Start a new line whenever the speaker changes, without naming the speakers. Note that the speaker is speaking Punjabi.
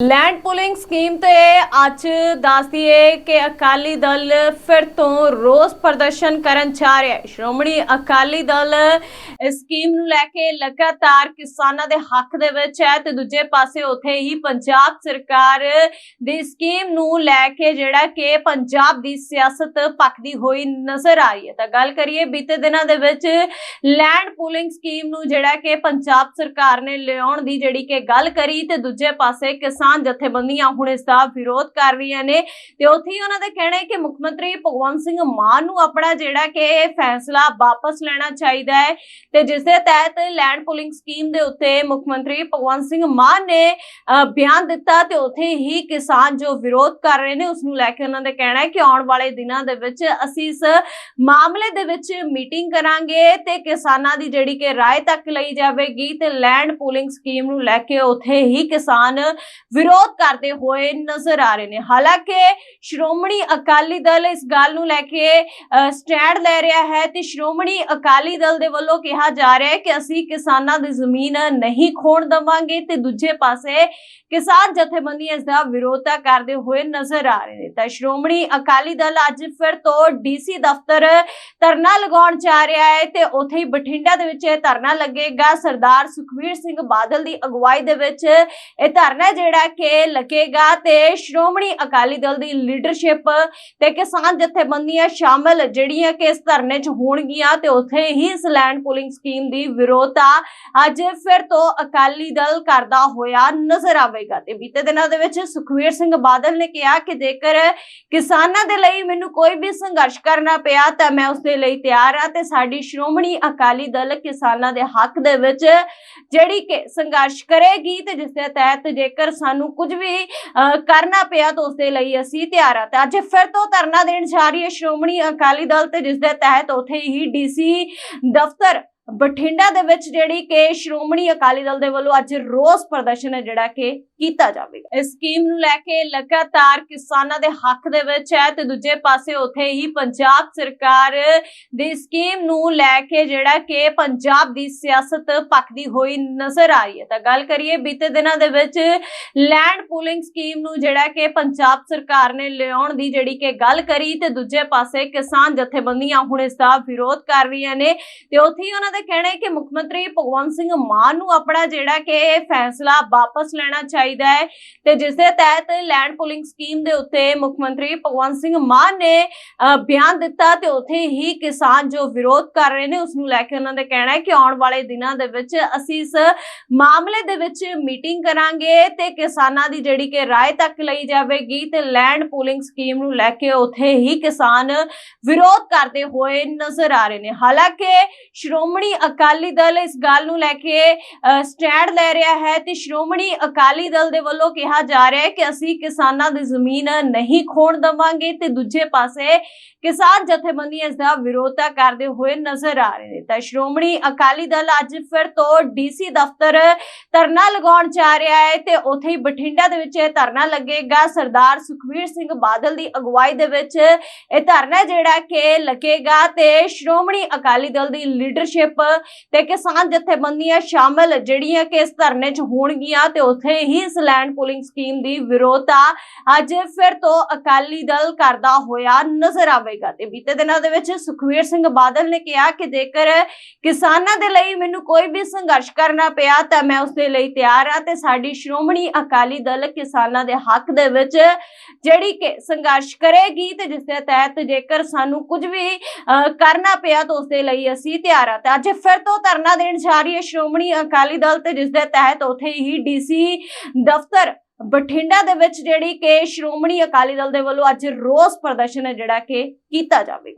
ਲੈਂਡ ਪੁਲਿੰਗ ਸਕੀਮ ਤੇ ਅੱਜ ਦੱਸਦੀਏ ਕਿ ਅਕਾਲੀ ਦਲ ਫਿਰ ਤੋਂ ਰੋਸ ਪ੍ਰਦਰਸ਼ਨ ਕਰਨ ਜਾ ਰਿਹਾ ਹੈ। ਸ਼੍ਰੋਮਣੀ ਅਕਾਲੀ ਦਲ ਸਕੀਮ ਨੂੰ ਲੈ ਕੇ ਲਗਾਤਾਰ ਕਿਸਾਨਾਂ ਦੇ ਹੱਕ ਦੇ ਵਿੱਚ ਹੈ ਤੇ ਦੂਜੇ ਪਾਸੇ ਉੱਥੇ ਹੀ ਪੰਜਾਬ ਸਰਕਾਰ ਦੀ ਸਕੀਮ ਨੂੰ ਲੈ ਕੇ ਜਿਹੜਾ ਕਿ ਪੰਜਾਬ ਦੀ ਸਿਆਸਤ ਪੱਕਦੀ ਹੋਈ ਨਜ਼ਰ ਆ ਰਹੀ ਹੈ। ਤਾਂ ਗੱਲ ਕਰੀਏ ਬੀਤੇ ਦਿਨਾਂ ਦੇ ਵਿੱਚ ਲੈਂਡ ਪੂਲਿੰਗ ਸਕੀਮ ਨੂੰ ਜਿਹੜਾ ਕਿ ਪੰਜਾਬ ਸਰਕਾਰ ਨੇ ਲਿਆਉਣ ਦੀ ਜਿਹੜੀ ਕਿ ਗੱਲ ਕਰੀ ਤੇ ਦੂਜੇ ਪਾਸੇ ਕਿਸਾਨ ਜਥੇਬੰਦੀਆਂ ਹੁਣ ਇਸ ਦਾ ਵਿਰੋਧ ਕਰ ਰਹੀਆਂ ਨੇ ਤੇ ਉੱਥੇ ਹੀ ਉਹਨਾਂ ਦਾ ਕਹਿਣਾ ਹੈ ਕਿ ਮੁੱਖ ਮੰਤਰੀ ਭਗਵੰਤ ਸਿੰਘ ਮਾਨ ਨੂੰ ਆਪਣਾ ਜਿਹੜਾ ਕਿ ਇਹ ਫੈਸਲਾ ਵਾਪਸ ਲੈਣਾ ਚਾਹੀਦਾ ਹੈ ਤੇ ਜਿਸ ਦੇ ਤਹਿਤ ਲੈਂਡ ਪੂਲਿੰਗ ਸਕੀਮ ਦੇ ਉੱਤੇ ਮੁੱਖ ਮੰਤਰੀ ਭਗਵੰਤ ਸਿੰਘ ਮਾਨ ਨੇ ਬਿਆਨ ਦਿੱਤਾ ਤੇ ਉੱਥੇ ਹੀ ਕਿਸਾਨ ਜੋ ਵਿਰੋਧ ਕਰ ਰਹੇ ਨੇ ਉਸ ਨੂੰ ਲੈ ਕੇ ਉਹਨਾਂ ਦਾ ਕਹਿਣਾ ਹੈ ਕਿ ਆਉਣ ਵਾਲੇ ਦਿਨਾਂ ਦੇ ਵਿੱਚ ਅਸੀਂ ਇਸ ਮਾਮਲੇ ਦੇ ਵਿੱਚ ਮੀਟਿੰਗ ਕਰਾਂਗੇ ਤੇ ਕਿਸਾਨਾਂ ਦੀ ਜਿਹੜੀ ਕਿ ਰਾਏ ਤੱਕ ਲਈ ਜਾਵੇਗੀ ਤੇ ਲੈਂਡ ਪੂਲਿੰਗ ਸਕੀਮ ਨੂੰ ਲੈ ਕੇ ਉੱਥੇ ਹੀ ਕਿਸਾਨ ਵਿਰੋਧ ਕਰਦੇ ਹੋਏ ਨਜ਼ਰ ਆ ਰਹੇ ਨੇ। ਹਾਲਾਂਕਿ ਸ਼੍ਰੋਮਣੀ ਅਕਾਲੀ ਦਲ ਇਸ ਗੱਲ ਨੂੰ ਲੈ ਕੇ ਸਟੈਂਡ ਲੈ ਰਿਹਾ ਹੈ ਤੇ ਸ਼੍ਰੋਮਣੀ ਅਕਾਲੀ ਦਲ ਦੇ ਵੱਲੋਂ ਕਿਹਾ ਜਾ ਰਿਹਾ ਹੈ ਕਿ ਅਸੀਂ ਕਿਸਾਨਾਂ ਦੀ ਜ਼ਮੀਨ ਨਹੀਂ ਖੋਣ ਦਵਾਂਗੇ ਤੇ ਦੂਜੇ ਪਾਸੇ ਕਿਸਾਨ ਜਥੇਬੰਦੀਆਂ ਇਸ ਦਾ ਵਿਰੋਧਤਾ ਕਰਦੇ ਹੋਏ ਨਜ਼ਰ ਆ ਰਹੇ ਨੇ। ਤਾਂ ਸ਼੍ਰੋਮਣੀ ਅਕਾਲੀ ਦਲ ਅੱਜ ਫਿਰ ਤੋਂ ਡੀਸੀ ਦਫ਼ਤਰ ਧਰਨਾ ਲਗਾਉਣ ਜਾ ਰਿਹਾ ਹੈ ਤੇ ਉੱਥੇ ਹੀ ਬਠਿੰਡਾ ਦੇ ਵਿੱਚ ਇਹ ਧਰਨਾ ਲੱਗੇਗਾ। ਸਰਦਾਰ ਸੁਖਵੀਰ ਸਿੰਘ ਬਾਦਲ ਦੀ ਅਗਵਾਈ ਦੇ ਵਿੱਚ ਇਹ ਧਰਨਾ ਜਿਹੜਾ ਕੇ ਲੱਗੇਗਾ ਤੇ ਸ਼੍ਰੋਮਣੀ ਅਕਾਲੀ ਦਲ ਦੀ ਲੀਡਰਸ਼ਿਪ ਤੇ ਕਿਸਾਨ ਜਥੇਬੰਦੀਆਂ ਸ਼ਾਮਲ, ਜਿਹੜੀਆਂ ਕਿ ਇਸ ਧਰਨੇ 'ਚ ਹੋਣਗੀਆਂ ਤੇ ਉੱਥੇ ਹੀ ਇਸ ਲੈਂਡ ਪੂਲਿੰਗ ਸਕੀਮ ਦੀ ਵਿਰੋਧਤਾ ਅੱਜ ਫਿਰ ਤੋਂ ਅਕਾਲੀ ਦਲ ਕਰਦਾ ਹੋਇਆ ਨਜ਼ਰ ਆਵੇਗਾ ਤੇ ਬੀਤੇ ਦਿਨਾਂ ਦੇ ਵਿੱਚ ਸੁਖਵੀਰ ਸਿੰਘ ਬਾਦਲ ਨੇ ਕਿਹਾ ਕਿ ਜੇਕਰ ਕਿਸਾਨਾਂ ਦੇ ਲਈ ਮੈਨੂੰ ਕੋਈ ਵੀ ਸੰਘਰਸ਼ ਕਰਨਾ ਪਿਆ ਤਾਂ ਮੈਂ ਉਸ ਦੇ ਲਈ ਤਿਆਰ ਹਾਂ ਤੇ ਸਾਡੀ ਸ਼੍ਰੋਮਣੀ ਅਕਾਲੀ ਦਲ ਕਿਸਾਨਾਂ ਦੇ ਹੱਕ ਦੇ ਵਿੱਚ ਜਿਹੜੀ ਕਿ ਸੰਘਰਸ਼ ਕਰੇਗੀ ਤੇ ਜਿਸ ਦੇ ਤਹਿਤ ਜੇਕਰ ਸਾਨੂੰ ਕੁਝ ਵੀ ਅਹ, ਕਰਨਾ ਪਿਆ ਤਾਂ ਉਸ ਦੇ ਲਈ ਅਸੀਂ ਤਿਆਰ ਹਾਂ। ਤੇ ਅੱਜ ਫਿਰ ਤੋਂ ਧਰਨਾ ਦੇਣ ਜਾ ਰਹੀ ਹੈ ਸ਼੍ਰੋਮਣੀ ਅਕਾਲੀ ਦਲ ਤੇ ਜਿਸ ਦੇ ਤਹਿਤ ਉੱਥੇ ਹੀ ਡੀਸੀ ਦਫ਼ਤਰ ਬਠਿੰਡਾ ਦੇ ਵਿੱਚ ਜਿਹੜੀ ਕਿ ਸ਼੍ਰੋਮਣੀ ਅਕਾਲੀ ਦਲ ਦੇ ਵੱਲੋਂ ਅੱਜ ਰੋਸ ਪ੍ਰਦਰਸ਼ਨ ਹੈ ਜਿਹੜਾ ਕਿ ਕੀਤਾ ਜਾਵੇਗਾ। ਇਸ ਸਕੀਮ ਨੂੰ ਲੈ ਕੇ ਲਗਾਤਾਰ ਕਿਸਾਨਾਂ ਦੇ ਹੱਕ ਦੇ ਵਿੱਚ ਹੈ ਤੇ ਦੂਜੇ ਪਾਸੇ ਉੱਥੇ ਹੀ ਪੰਜਾਬ ਸਰਕਾਰ ਦੀ ਸਕੀਮ ਨੂੰ ਲੈ ਕੇ ਜਿਹੜਾ ਕਿ ਪੰਜਾਬ ਦੀ ਸਿਆਸਤ ਪੱਕਦੀ ਹੋਈ ਨਜ਼ਰ ਆ ਰਹੀ ਹੈ। ਤਾਂ ਗੱਲ ਕਰੀਏ ਬੀਤੇ ਦਿਨਾਂ ਦੇ ਵਿੱਚ ਲੈਂਡ ਪੂਲਿੰਗ ਸਕੀਮ ਨੂੰ ਜਿਹੜਾ ਕਿ ਪੰਜਾਬ ਸਰਕਾਰ ਨੇ ਲਿਆਉਣ ਦੀ ਜਿਹੜੀ ਕਿ ਗੱਲ ਕਰੀ ਤੇ ਦੂਜੇ ਪਾਸੇ ਕਿਸਾਨ ਜਥੇਬੰਦੀਆਂ ਹੁਣ ਇਸ ਦਾ ਵਿਰੋਧ ਕਰ ਰਹੀਆਂ ਨੇ ਤੇ ਉੱਥੇ ਹੀ ਉਹਨਾਂ ਦਾ ਕਹਿਣਾ ਹੈ ਕਿ ਮੁੱਖ ਮੰਤਰੀ ਭਗਵੰਤ ਸਿੰਘ ਮਾਨ ਨੂੰ ਆਪਣਾ ਜਿਹੜਾ ਕਿ ਫੈਸਲਾ ਵਾਪਸ ਲੈਣਾ ਚਾਹੀਦਾ ਹੈ ਤੇ ਜਿਸ ਦੇ ਤਹਿਤ ਲੈਂਡ ਪੂਲਿੰਗ ਸਕੀਮ ਦੇ ਉੱਤੇ ਮੁੱਖ ਮੰਤਰੀ ਭਗਵੰਤ ਸਿੰਘ ਮਾਨ ਨੇ ਬਿਆਨ ਦਿੱਤਾ ਤੇ ਉੱਥੇ ਹੀ ਕਿਸਾਨ ਜੋ ਵਿਰੋਧ ਕਰ ਰਹੇ ਨੇ ਉਸ ਨੂੰ ਲੈ ਕੇ ਉਹਨਾਂ ਦਾ ਕਹਿਣਾ ਹੈ ਕਿ ਆਉਣ ਵਾਲੇ ਦਿਨਾਂ ਦੇ ਵਿੱਚ ਅਸੀਂ ਇਸ ਮਾਮਲੇ ਦੇ ਵਿੱਚ ਮੀਟਿੰਗ ਕਰਾਂਗੇ ਤੇ ਕਿਸਾਨਾਂ ਦੀ ਜਿਹੜੀ ਕਿ ਰਾਏ ਤੱਕ ਲਈ ਜਾਵੇਗੀ ਤੇ ਲੈਂਡ ਪੂਲਿੰਗ ਸਕੀਮ ਨੂੰ ਲੈ ਕੇ ਉੱਥੇ ਹੀ ਕਿਸਾਨ ਵਿਰੋਧ ਕਰਦੇ ਹੋਏ ਨਜ਼ਰ ਆ ਰਹੇ ਨੇ। ਹਾਲਾਂਕਿ ਸ਼੍ਰੋਮਣੀ ਅਕਾਲੀ ਦਲ ਇਸ ਗੱਲ ਨੂੰ ਲੈ ਕੇ ਸਟੈਂਡ ਲੈ ਰਿਹਾ ਹੈ ਤੇ ਸ਼੍ਰੋਮਣੀ ਅਕਾਲੀ ਦਲ ਦੇ ਵੱਲੋਂ ਕਿਹਾ ਜਾ ਰਿਹਾ ਹੈ ਕਿ ਅਸੀਂ ਕਿਸਾਨਾਂ ਦੀ ਜ਼ਮੀਨ ਨਹੀਂ ਖੋਣ ਦਵਾਂਗੇ ਤੇ ਦੂਜੇ ਪਾਸੇ ਕਿਸਾਨ ਜਥੇਬੰਦੀਆਂ ਇਸ ਦਾ ਵਿਰੋਧਤਾ ਕਰਦੇ ਹੋਏ ਨਜ਼ਰ ਆ ਰਹੇ ਨੇ। ਤਾਂ ਸ਼੍ਰੋਮਣੀ ਅਕਾਲੀ ਦਲ ਅੱਜ ਫਿਰ ਤੋਂ ਡੀਸੀ ਦਫ਼ਤਰ ਧਰਨਾ ਲਗਾਉਣ ਜਾ ਰਿਹਾ ਹੈ ਤੇ ਉੱਥੇ ਹੀ ਬਠਿੰਡਾ ਦੇ ਵਿੱਚ ਇਹ ਧਰਨਾ ਲੱਗੇਗਾ। ਸਰਦਾਰ ਸੁਖਵੀਰ ਸਿੰਘ ਬਾਦਲ ਦੀ ਅਗਵਾਈ ਦੇ ਵਿੱਚ ਇਹ ਧਰਨਾ ਜਿਹੜਾ ਕਿ ਲੱਗੇਗਾ ਤੇ ਸ਼੍ਰੋਮਣੀ ਅਕਾਲੀ ਦਲ ਦੀ ਲੀਡਰਸ਼ਿਪ ਤੇ ਕਿਸਾਨ ਜਥੇਬੰਦੀਆਂ ਸ਼ਾਮਲ ਜਿਹੜੀਆਂ ਕਿ ਇਸ ਧਰਨੇ 'ਚ ਹੋਣਗੀਆਂ ਤੇ ਉੱਥੇ ਹੀ ਇਸ ਲੈਂਡ ਪੂਲਿੰਗ ਸਕੀਮ ਦੀ ਵਿਰੋਧਤਾ ਅੱਜ ਫਿਰ ਤੋਂ ਅਕਾਲੀ ਦਲ ਕਰਦਾ ਹੋਇਆ ਨਜ਼ਰ ਆਵੇਗਾ ਤੇ ਬੀਤੇ ਦਿਨਾਂ ਦੇ ਵਿੱਚ ਸੁਖਵੀਰ ਸਿੰਘ ਬਾਦਲ ਨੇ ਕਿਹਾ ਕਿ ਜੇਕਰ ਕਿਸਾਨਾਂ ਦੇ ਲਈ ਮੈਨੂੰ ਕੋਈ ਵੀ ਸੰਘਰਸ਼ ਕਰਨਾ ਪਿਆ ਤਾਂ ਮੈਂ ਉਸ ਦੇ ਲਈ ਤਿਆਰ ਹਾਂ ਤੇ ਸਾਡੀ ਸ਼੍ਰੋਮਣੀ ਅਕਾਲੀ ਦਲ ਕਿਸਾਨਾਂ ਦੇ ਹੱਕ ਦੇ ਵਿੱਚ ਜਿਹੜੀ ਕਿ ਸੰਘਰਸ਼ ਕਰੇਗੀ ਤੇ ਜਿਸ ਦੇ ਤਹਿਤ ਜੇਕਰ ਸਾਨੂੰ ਕੁਝ ਵੀ ਅਹ, ਕਰਨਾ ਪਿਆ ਤਾਂ ਉਸ ਦੇ ਲਈ ਅਸੀਂ ਤਿਆਰ ਹਾਂ। ਤੇ ਅੱਜ ਫਿਰ ਤੋਂ ਧਰਨਾ ਦੇਣ ਜਾ ਰਹੀ ਹੈ ਸ਼੍ਰੋਮਣੀ ਅਕਾਲੀ ਦਲ ਤੇ ਜਿਸ ਦੇ ਤਹਿਤ ਉੱਥੇ ਹੀ ਡੀਸੀ ਦਫ਼ਤਰ ਬਠਿੰਡਾ ਦੇ ਵਿੱਚ ਜਿਹੜੀ ਕਿ ਸ਼੍ਰੋਮਣੀ ਅਕਾਲੀ ਦਲ ਦੇ ਵੱਲੋਂ ਅੱਜ ਰੋਸ ਪ੍ਰਦਰਸ਼ਨ ਹੈ ਜਿਹੜਾ ਕਿ ਕੀਤਾ ਜਾਵੇਗਾ।